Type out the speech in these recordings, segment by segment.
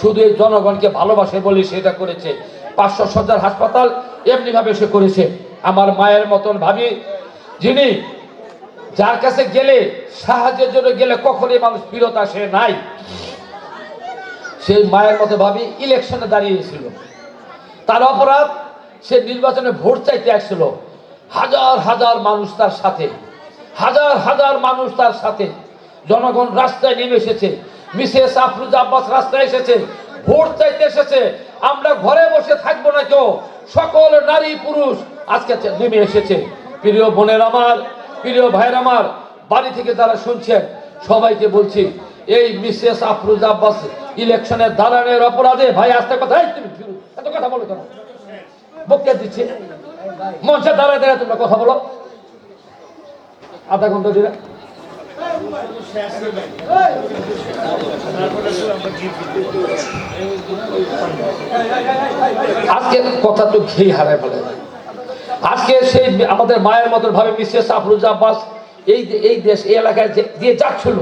শুধু এই জনগণকে ভালোবাসে বলে সেটা করেছে। পাঁচশো সজ্জার হাসপাতাল এমনিভাবে সে করেছে। আমার মায়ের মতন ভাবি, যিনি যার কাছে গেলে, সাহায্যের জন্য গেলে কখনই মানুষ ফিরত আসে নাই। সেই মায়ের মতো ভাবি ইলেকশনে দাঁড়িয়েছিল। তার অপরাধ, সে নির্বাচনে ভোট চাইতে আসছিল। হাজার হাজার মানুষ তার সাথে। হাজার হাজার মানুষ তার সাথে। জনগণ রাস্তায় নেমে এসেছে। মিসেস আফরুজ আব্বাস রাস্তায় এসেছে, ভোট চাইতে এসেছে। আমরা ঘরে বসে থাকব না কেউ। সকল নারী, পুরুষ আজকে নেমে এসেছে। প্রিয় বোনের আমার, প্রিয় ভাইয়ের আমার, বাড়ি থেকে যারা শুনছেন, সবাইকে বলছি, এই মিসেস আফরুজ আব্বাস ইলেকশনে দাঁড়ানোর অপরাধে, ভাই, আসতে কথা। এত কথা বলো কেন? বক্তব্য দিচ্ছে। মঞ্চে দাঁড়ায় দাঁড়ায় তোমরা কথা বলো। আধা ঘণ্টা দিলে আজকে কথা তো খেয়ে হারায় ফেলে আজকে সেই আমাদের মায়ের মতন ভাবে মিসেস আফরুজ আব্বাস এই এই দেশ, এই এলাকায় দিয়ে যাচ্ছিল,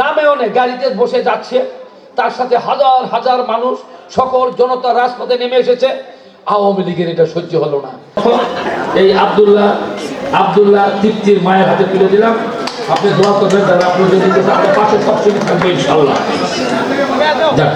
নামে অনেক গাড়িতে বসে যাচ্ছে, তার সাথে হাজার হাজার মানুষ, সকল জনতা রাজপথে নেমে এসেছে। আওয়ামী লীগের এটা সহ্য হলো না। এই আব্দুল্লাহ আব্দুল্লাহ তৃপ্তির মায়ের হাতে তুলে দিলাম। আপনি দোয়া করবেন তাহলে আপনি যদি আপনার পাশে সবসময় থাকবে ইনশাল্লাহ যাক।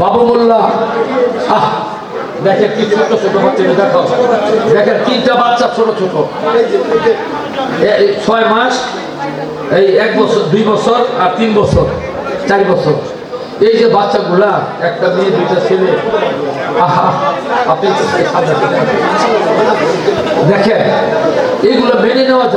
বাবু মোল্লা। দেখেন কি ছোট ছোট বাচ্চা দেখো দেখেন তিনটা বাচ্চা ছোট ছোট। ছয় মাস, এই এক বছর, দুই বছর আর তিন বছর, চার বছর। এই যে বাচ্চাগুলা, একটা মেয়ে, দুইটা ছেলে। আহা, আপনি দেখেন? এইগুলো মেনে নেওয়া